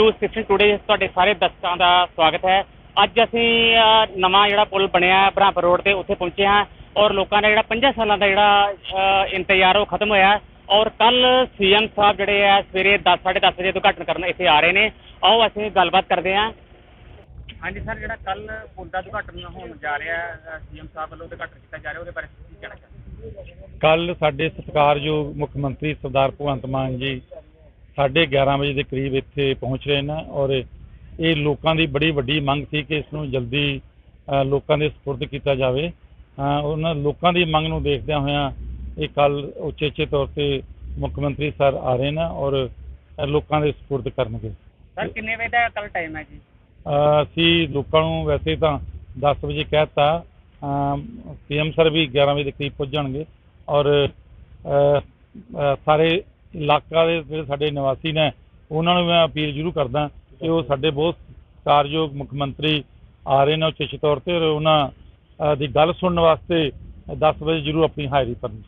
News 15 today ਤੁਹਾਡੇ ਸਾਰੇ ਦਰਸ਼ਕਾਂ ਦਾ ਸਵਾਗਤ ਹੈ। ਅੱਜ ਅਸੀਂ ਨਵਾਂ ਜਿਹੜਾ ਪੁਲ ਬਣਿਆ ਹੈ ਬ੍ਰਹਮਪੁਰ ਰੋਡ ਤੇ, ਉੱਥੇ ਪਹੁੰਚੇ ਹਾਂ ਔਰ ਲੋਕਾਂ ਦਾ ਜਿਹੜਾ 50 ਸਾਲਾਂ ਦਾ ਜਿਹੜਾ ਇੰਤਜ਼ਾਰ ਉਹ ਖਤਮ ਹੋਇਆ ਹੈ ਔਰ ਕੱਲ ਸੀਐਮ ਸਾਹਿਬ ਜਿਹੜੇ ਆ ਸਵੇਰੇ 10 10:30 ਵਜੇ ਉਦਘਾਟਨ ਕਰਨ ਇੱਥੇ ਆ ਰਹੇ ਨੇ। ਆਓ ਅਸੀਂ ਗੱਲਬਾਤ ਕਰਦੇ ਹਾਂ। ਹਾਂਜੀ ਸਰ, ਜਿਹੜਾ ਕੱਲ ਪੁਲ ਦਾ ਉਦਘਾਟਨ ਹੋਣ ਜਾ ਰਿਹਾ ਹੈ ਸੀਐਮ ਸਾਹਿਬ ਵੱਲੋਂ ਉਦਘਾਟਨ ਕੀਤਾ ਜਾ ਰਿਹਾ, ਉਹਦੇ ਬਾਰੇ ਕੀ ਕਹਿਣਾ ਚਾਹੁੰਦੇ ਕੱਲ ਸਾਡੇ ਸਤਿਕਾਰਯੋਗ ਮੁੱਖ ਮੰਤਰੀ ਸਰਦਾਰ ਭਗਵੰਤ ਮਾਨ ਜੀ ਸਾਢੇ 11 ਵਜੇ ਦੇ ਕਰੀਬ ਇੱਥੇ ਪਹੁੰਚ ਰਹੇ ਨੇ ਔਰ ਇਹ ਲੋਕਾਂ ਦੀ ਬੜੀ ਵੱਡੀ ਮੰਗ ਸੀ ਕਿ ਇਸ ਨੂੰ ਜਲਦੀ ਲੋਕਾਂ ਦੇ ਸਪੁਰਦ ਕੀਤਾ ਜਾਵੇ। ਉਹਨਾਂ ਲੋਕਾਂ ਦੀ ਮੰਗ ਨੂੰ ਦੇਖਦਿਆਂ ਹੋਇਆਂ ਇਹ ਕੱਲ ਉਚੇਚੇ ਤੌਰ ਤੇ ਮੁੱਖ ਮੰਤਰੀ ਸਰ ਆ ਰਹੇ ਨੇ ਔਰ ਲੋਕਾਂ ਦੇ ਸਪੁਰਦ ਕਰਨਗੇ। ਸਰ ਕਿੰਨੇ ਵਜੇ ਦਾ ਕੱਲ ਟਾਈਮ ਹੈ ਜੀ? ਅਸੀਂ ਲੋਕਾਂ ਨੂੰ ਵੈਸੇ ਤਾਂ 10 ਵਜੇ ਕਹਿਤਾ ਸੀਐਮ ਸਰ ਵੀ 11 ਵਜੇ ਦੇ ਕਰੀਬ ਪਹੁੰਚ ਜਾਣਗੇ ਔਰ ਸਾਰੇ ਇਲਾਕਾ ਦੇ ਜਿਹੜੇ ਸਾਡੇ ਨਿਵਾਸੀ ਨੇ, ਉਹਨਾਂ ਨੂੰ ਮੈਂ ਅਪੀਲ ਜ਼ਰੂਰ ਕਰਦਾ ਕਿ ਉਹ ਸਾਡੇ ਬਹੁਤ ਕਾਰਜੋਗ ਮੁੱਖ ਮੰਤਰੀ ਆ ਰਹੇ ਨੇ ਉਚੇਚ ਤੌਰ ਤੇ ਔਰ ਉਹਨਾਂ ਦੀ ਗੱਲ ਸੁਣਨ ਵਾਸਤੇ 10 ਵਜੇ ਜ਼ਰੂਰ ਆਪਣੀ ਹਾਜ਼ਰੀ ਭਰਨ